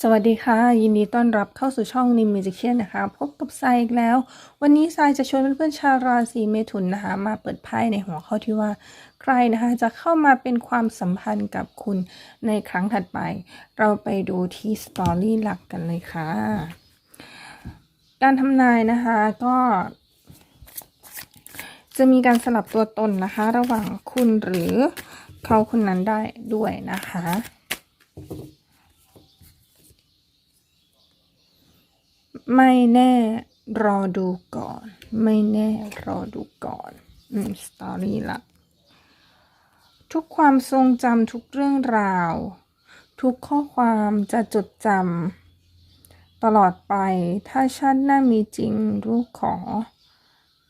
สวัสดีค่ะ ยินดีต้อนรับเข้าสู่ช่องนิมมิจิเคียนนะคะ พบกับทรายอีกแล้ว วันนี้ทรายจะชวนเพื่อนๆชาวราศีเมถุนนะคะ มาเปิดไพ่ในหัวข้อที่ว่า ใครนะคะจะเข้ามาเป็นความสัมพันธ์กับคุณในครั้งถัดไป เราไปดูที่สตอรี่หลักกันเลยค่ะ การทำนายนะคะก็จะมีการสลับตัวตนนะคะ ระหว่างคุณหรือเขาคนนั้นได้ด้วยนะคะ ไม่แน่รอดูก่อน ไม่แน่รอดูก่อนอืมสตอรี่ละทุกความทรงจำทุกเรื่องราว ทุกข้อความจะจดจำตลอดไปถ้าชาติหน้ามีจริงลูกขอ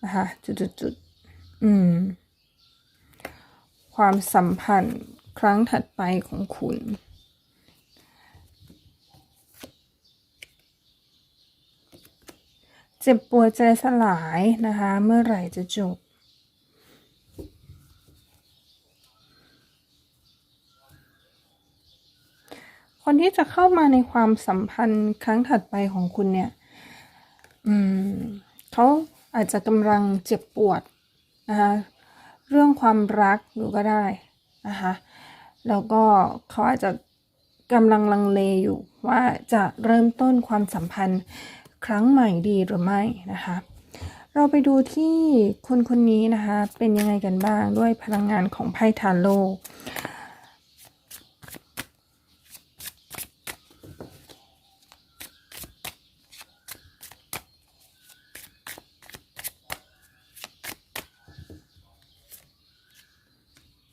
นะคะจุดๆๆอืม ความสัมพันธ์ครั้งถัดไปของคุณ เจ็บปวดใจสลายนะคะ เมื่อไหร่จะจบ คนที่จะเข้ามาในความสัมพันธ์ครั้งถัดไปของคุณเนี่ย อืมเขาอาจจะกำลังเจ็บปวดนะคะเรื่องความรักอยู่ก็ได้นะคะแล้วก็เขาอาจจะกำลังลังเลอยู่ว่าจะเริ่มต้นความสัมพันธ์ ครั้งใหม่ดีหรือไม่นะคะ เราไปดูที่คนคนนี้นะคะ เป็นยังไงกันบ้างด้วยพลังงานของไพ่ทาโร่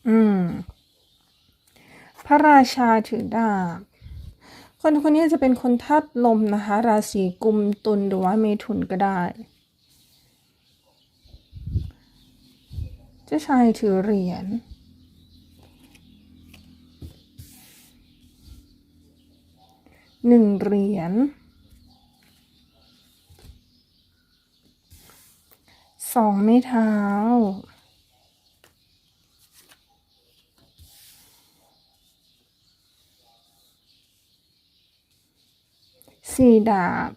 อืม พระราชาถือดาบ คนคนนี้จะเป็นคนธาตุลมนะคะ ราศีกุมตุลหรือว่าเมถุนก็ได้ เจ้าชายถือเหรียญ หนึ่งเหรียญ สองไม้เท้า สี่ดาบ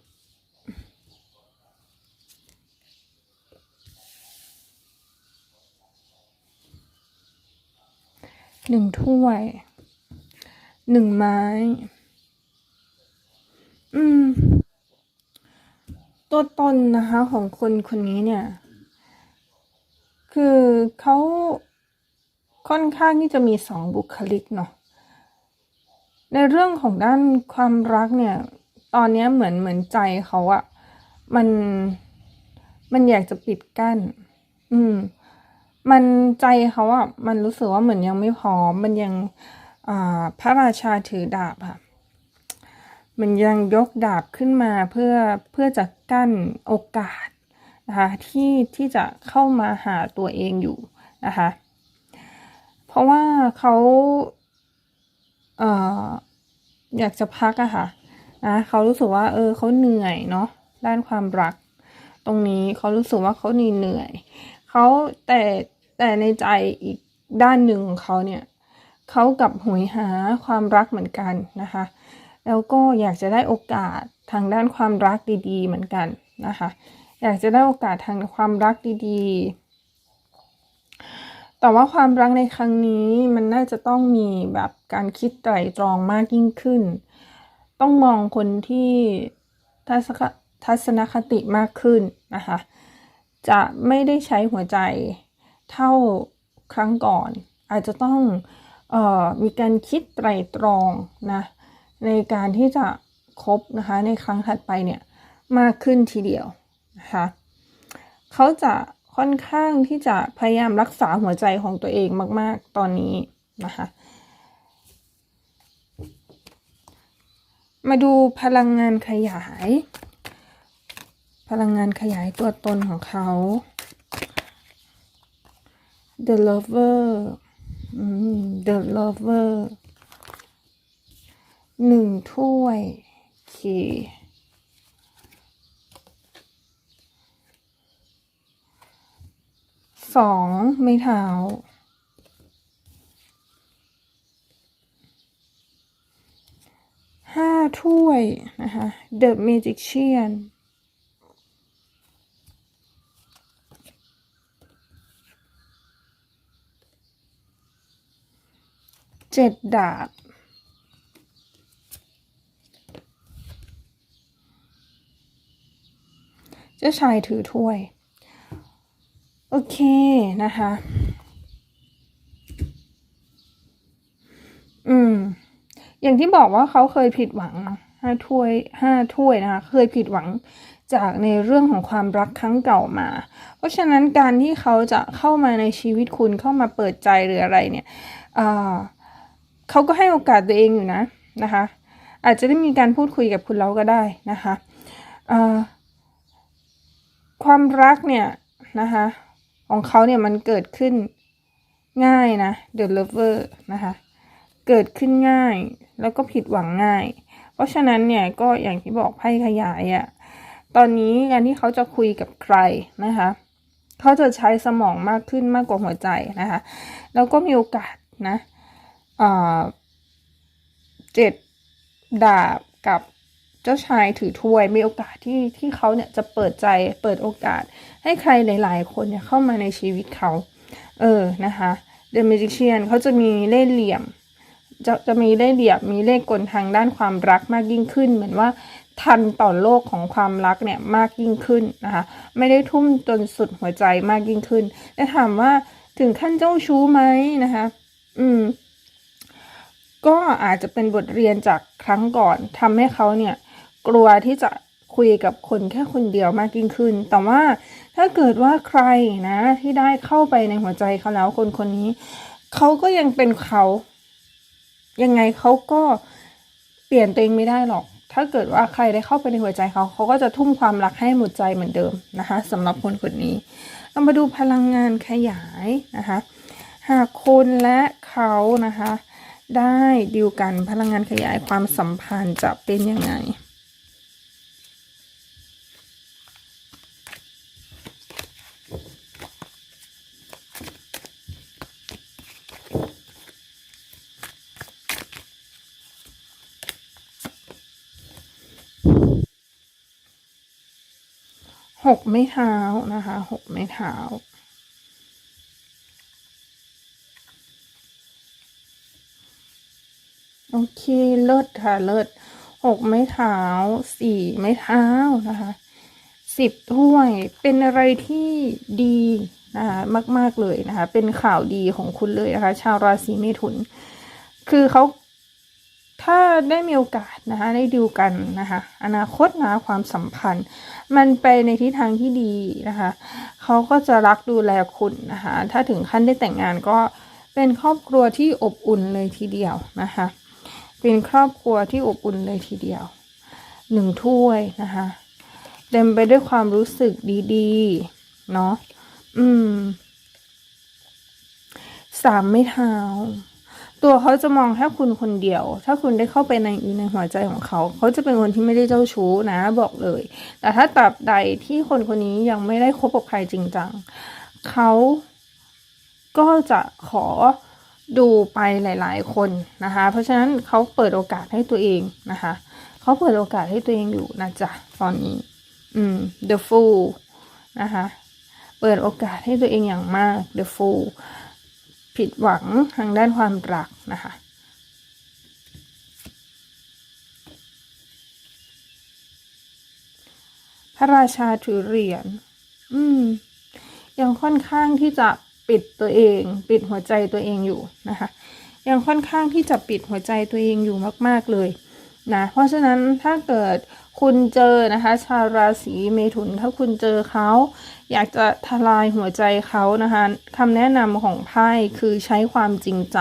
หนึ่งถ้วย หนึ่งไม้ อืม ตัวตนนะคะของคนคนนี้เนี่ย คือเขาค่อนข้างที่จะมีสองบุคลิกเนาะในเรื่องของด้านความรักเนี่ย ตอนเนี้ยเหมือนเหมือนใจเขาอะมันมันอยากจะปิดกั้น อืม มันใจเขาอะมันรู้สึกว่าเหมือนยังไม่พร้อม มันยัง อ่า พระราชาถือดาบอะมันยังยกดาบขึ้นมาเพื่อเพื่อจะกั้นโอกาสนะคะที่ที่จะเข้ามาหาตัวเองอยู่นะคะ เพราะว่าเขาเอ่ออยากจะพักอะค่ะ นะเขารู้สึกว่า เออเขาเหนื่อยเนาะด้านความรัก ตรงนี้เขารู้สึกว่าเขาเหนื่อยเขาแต่แต่ในใจอีกด้านหนึ่งของเขาเนี่ยเขากับหวยหาความรักเหมือนกันนะคะ แล้วก็อยากจะได้โอกาสทางด้านความรักดีๆ เหมือนกันนะคะ อยากจะได้โอกาสทางความรักดีๆ แต่ว่าความรักในครั้งนี้มันน่าจะต้องมีแบบการคิดไตร่ตรองมากยิ่งขึ้น ต้องมองคนที่ทัศนทัศนคติมากขึ้นนะคะ จะไม่ได้ใช้หัวใจเท่าครั้งก่อน อาจจะต้องออมีการคิดไตรตรองนะในการที่จะคบนะคะในครั้งถัดไปเนี่ยมากขึ้นทีเดียวนะคะเขาจะค่อนข้างที่จะพยายามรักษาหัวใจของตัวเองมาก ๆ ตอนนี้นะคะ มาดูพลังงานขยาย พลังงานขยายตัวตนของเขา The Lover The Lover หนึ่งถ้วยโอเคสองไม้เท้า ห้าถ้วยวยนะคะ The Magician เจ็ดดาบเจ้าชายถือถ้วย โอเคนะคะ อืม อย่างที่บอกว่าเขาเคยผิดหวังห้าถ้วยห้าถ้วยนะคะเคยผิดหวังจากในเรื่องของความรักครั้งเก่ามา เพราะฉะนั้นการที่เขาจะเข้ามาในชีวิตคุณเข้ามาเปิดใจหรืออะไรเนี่ยเขาก็ให้โอกาสตัวเองอยู่นะนะคะ อาจจะได้มีการพูดคุยกับคุณแล้วก็ได้นะคะความรักเนี่ยนะคะของเขาเนี่ยมันเกิดขึ้นง่ายนะ The Lover นะคะ เกิดขึ้นง่าย แล้วก็ผิดหวังง่าย เพราะฉะนั้นเนี่ยก็อย่างที่บอกไพ่ขยายอะ่ะตอนนี้การที่เขาจะคุยกับใครนะคะเขาจะใช้สมองมากขึ้นมากกว่าหัวใจนะคะแล้วก็มีโอกาสนะเจ็ดดาบกับเจ้าชายถือถ้วยมีโอกาสที่ที่เขาเนี่ยจะเปิดใจเปิดโอกาส ให้ใครหลาย ๆ คนเนี่ยเข้ามาในชีวิตเขา เออนะคะ The Magician เขาจะมีเล่ห์เหลี่ยม จะจะมีได้เหลี่ยมมีเลขกลทางด้านความรักมากยิ่งขึ้น เหมือนว่าทันต่อโลกของความรักเนี่ยมากยิ่งขึ้นนะคะไม่ได้ทุ่มจนสุดหัวใจมากยิ่งขึ้นแต่ถามว่าถึงขั้นเจ้าชู้ไหมนะคะ อืม ก็อาจจะเป็นบทเรียนจากครั้งก่อนทำให้เขาเนี่ย กลัวที่จะคุยกับคนแค่คนเดียวมากยิ่งขึ้น แต่ว่าถ้าเกิดว่าใครนะ ที่ได้เข้าไปในหัวใจเขาแล้วคนคนนี้ เขาก็ยังเป็นเขา ยังไงเขาก็เปลี่ยนตัวเองไม่ได้หรอก ถ้าเกิดว่าใครได้เข้าไปในหัวใจเขา เขาก็จะทุ่มความรักให้หมดใจเหมือนเดิมนะคะสำหรับคนคนนี้ เรามาดูพลังงานขยายนะคะ หากคุณและเขานะคะ ได้ดิวกันพลังงานขยายความสัมพันธ์จะเป็นยังไง หกไม้เท้านะคะหกไม้เท้าโอเคเลิศค่ะเลิศหกไม้เท้าสี่ไม้เท้านะคะสิบถ้วยเป็นอะไรที่ดีนะคะมาก ๆ เลยนะคะ เป็นข่าวดีของคุณเลยนะคะ ชาวราศีเมถุน คือเขา ถ้าได้มีโอกาสนะคะได้ดูกันนะคะอนาคตนะความสัมพันธ์ มันไปในทิศทางที่ดีนะคะเขาก็จะรักดูแลคุณนะคะถ้าถึงขั้นได้แต่งงานก็เป็นครอบครัวที่อบอุ่นเลยทีเดียวนะคะเป็นครอบครัวที่อบอุ่นเลยทีเดียวหนึ่งถ้วยนะคะเต็มไปด้วยความรู้สึกดีๆเนาะอืมสามไม่เท้า ตัวเขาจะมองแค่คุณคนเดียว ถ้าคุณได้เข้าไปในในหัวใจของเขา เขาจะเป็นคนที่ไม่ได้เจ้าชู้นะบอกเลย แต่ถ้าตราบใดที่คนคนนี้ยังไม่ได้คบกับใครจริงจังเขาก็จะขอดูไปหลาย ๆ คนนะคะ เพราะฉะนั้นเขาเปิดโอกาสให้ตัวเองนะคะเขาเปิดโอกาสให้ตัวเองอยู่นะจ๊ะตอนนี้ อืม the fool นะคะ เปิดโอกาสให้ตัวเองอย่างมาก the fool ผิดหวังทางด้านความรักนะคะพระราชาถือเหรียญ อืม ยังค่อนข้างที่จะปิดตัวเอง ปิดหัวใจตัวเองอยู่นะคะ ยังค่อนข้างที่จะปิดหัวใจตัวเองอยู่มาก ๆเลยนะ เพราะฉะนั้นถ้าเกิด คุณเจอนะคะ ชาวราศีเมถุน ถ้าคุณเจอเขา อยากจะทลายหัวใจเขานะคะคำแนะนำของไพ่คือใช้ความจริงใจ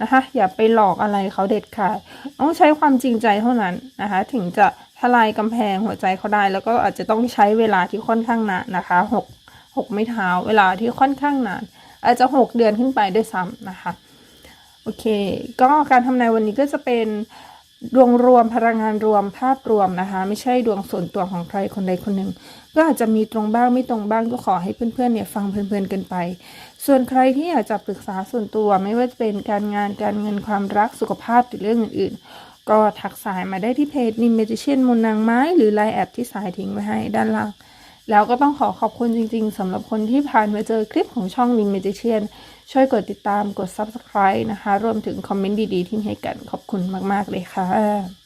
นะคะอย่าไปหลอกอะไรเขาเด็ดขาดต้องใช้ความจริงใจเท่านั้นนะคะ ถึงจะทลายกำแพงหัวใจเขาได้ แล้วก็อาจจะต้องใช้เวลาที่ค่อนข้างนานนะคะหกหกไม่เท้าเวลาที่ค่อนข้างนาน อาจจะหกเดือนขึ้นไปด้วยซ้ำนะคะ โอเค ก็การทำนายวันนี้ก็จะเป็น ดวงรวมพลังงานรวมภาพรวมนะคะ ไม่ใช่ดวงส่วนตัวของใครคนใดคนหนึ่ง ก็อาจจะมีตรงบ้างไม่ตรงบ้างก็ขอให้เพื่อนๆเนี่ยฟังเพลินๆกันไป ส่วนใครที่อยากจะปรึกษาส่วนตัวไม่ว่าจะเป็นการงานการเงินความรักสุขภาพหรือเรื่องอื่นๆ ก็ทักสายมาได้ที่เพจนิมเมจิเชียนมูลนางไม้หรือไลน์แอดที่สายทิ้งไว้ให้ด้านล่างแล้วก็ต้องขอขอบคุณจริงๆสำหรับคนที่ผ่านมาเจอคลิปของช่องนิมเมจิเชียน ช่วยกดติดตามกด Subscribe นะคะ รวมถึงคอมเมนต์ดีๆ ที่ให้กันขอบคุณมาก ๆ เลยค่ะ